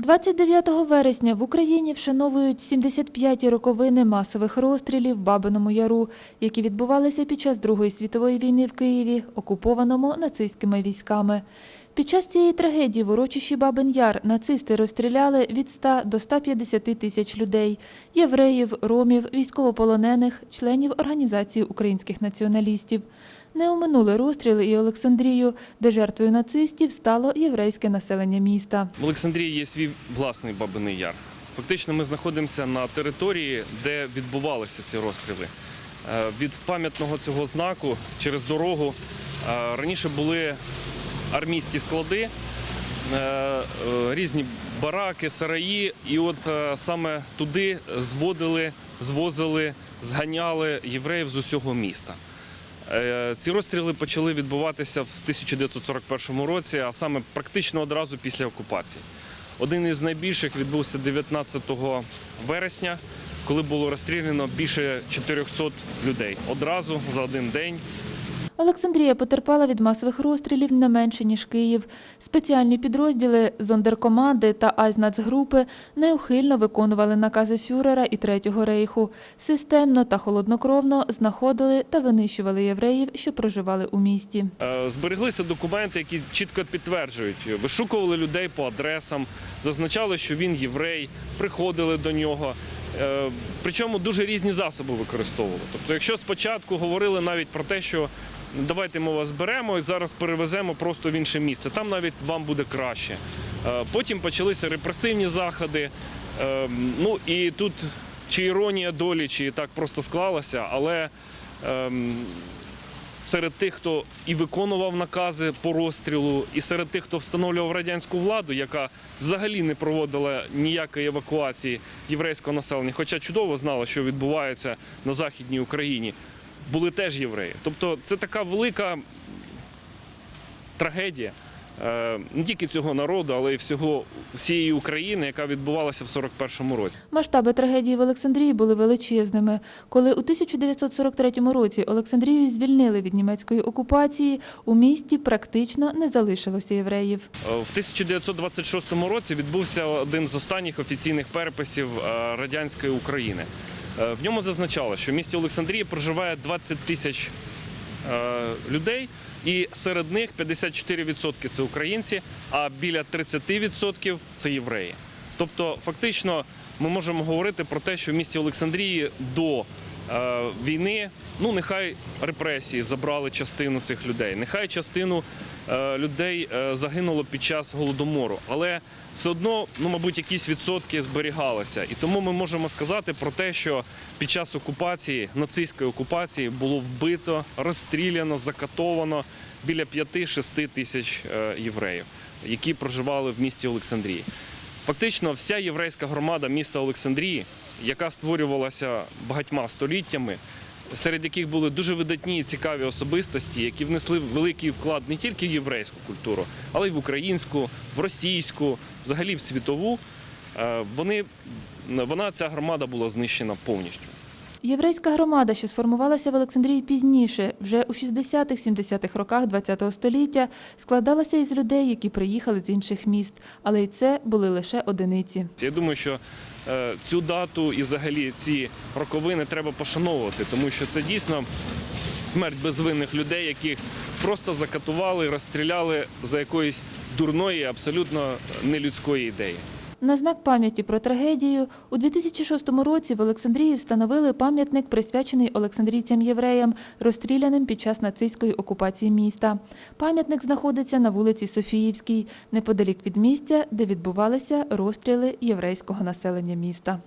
29 вересня в Україні вшановують 75-ті роковини масових розстрілів в Бабиному Яру, які відбувалися під час Другої світової війни в Києві, окупованому нацистськими військами. Під час цієї трагедії в урочищі Бабин Яр нацисти розстріляли від 100 до 150 тисяч людей – євреїв, ромів, військовополонених, членів Організації українських націоналістів. Не оминули розстріли і Олександрію, де жертвою нацистів стало єврейське населення міста. В Олександрії є свій власний Бабиний Яр. Фактично, ми знаходимося на території, де відбувалися ці розстріли. Е, Від пам'ятного цього знаку через дорогу е, раніше були армійські склади, е, різні бараки, сараї, і от саме туди зводили, звозили, зганяли євреїв з усього міста. Е, Ці розстріли почали відбуватися в 1941 році, а саме практично одразу після окупації. Один із найбільших відбувся 19 вересня, коли було розстріляно більше 400 людей одразу за один день. Олександрія потерпала від масових розстрілів не менше, ніж Київ. Спеціальні підрозділи зондеркоманди та Айзнацгрупи неухильно виконували накази фюрера і Третього рейху. Системно та холоднокровно знаходили та винищували євреїв, що проживали у місті. Е, Збереглися документи, які чітко підтверджують, вишукували людей по адресам, зазначали, що він єврей, приходили до нього. Е, Причому дуже різні засоби використовували. Тобто, якщо спочатку говорили навіть про те, що «Ну, давайте ми вас зберемо і зараз перевеземо просто в інше місце, там навіть вам буде краще. Е, Потім почалися репресивні заходи. Е, Ну і тут чи іронія долі, чи так просто склалося, але ем, серед тих, хто і виконував накази по розстрілу, і серед тих, хто встановлював радянську владу, яка взагалі не проводила ніякої евакуації єврейського населення, хоча чудово знала, що відбувається на західній Україні, були теж євреї. Тобто, це така велика трагедія. е, Не тільки цього народу, але й всього всієї України, яка відбувалася в 41-му році. Масштаби трагедії в Олександрії були величезними. Коли у 1943 році Олександрію звільнили від німецької окупації, у місті практично не залишилося євреїв. Е, В 1926 році відбувся один з останніх офіційних переписів е, радянської України. Е, В ньому зазначало, що в місті Олександрії проживає 20 тисяч е, людей, і серед них 54% це українці, а біля 30% це євреї. Тобто, фактично, ми можемо говорити про те, що в місті Олександрії до війни, ну нехай репресії забрали частину цих людей, нехай частину е, людей е, загинуло під час голодомору, але все одно, ну мабуть, якісь відсотки зберігалися. І тому ми можемо сказати про те, що під час окупації, нацистської окупації, було вбито, розстріляно, закатовано біля 5-6 тисяч е, євреїв, які проживали в місті Олександрії. Фактично, вся єврейська громада міста Олександрії, яка створювалася багатьма століттями, серед яких були дуже видатні і цікаві особистості, які внесли великий вклад не тільки в єврейську культуру, але й в українську, в російську, взагалі в світову. е, Вони, вона, ця громада була знищена повністю. Єврейська громада, що сформувалася в Олександрії пізніше, вже у 60-70-х роках ХХ століття, складалася із людей, які приїхали з інших міст, але й це були лише одиниці. Я думаю, що е, цю дату і взагалі ці роковини треба пошановувати, тому що це дійсно смерть безвинних людей, яких просто закатували, розстріляли за якоїсь дурної, абсолютно нелюдської ідеї. На знак пам'яті про трагедію у 2006 році в Олександрії встановили пам'ятник, присвячений олександрійцям-євреям, розстріляним під час нацистської окупації міста. Пам'ятник знаходиться на вулиці Софіївській, неподалік від місця, де відбувалися розстріли єврейського населення міста.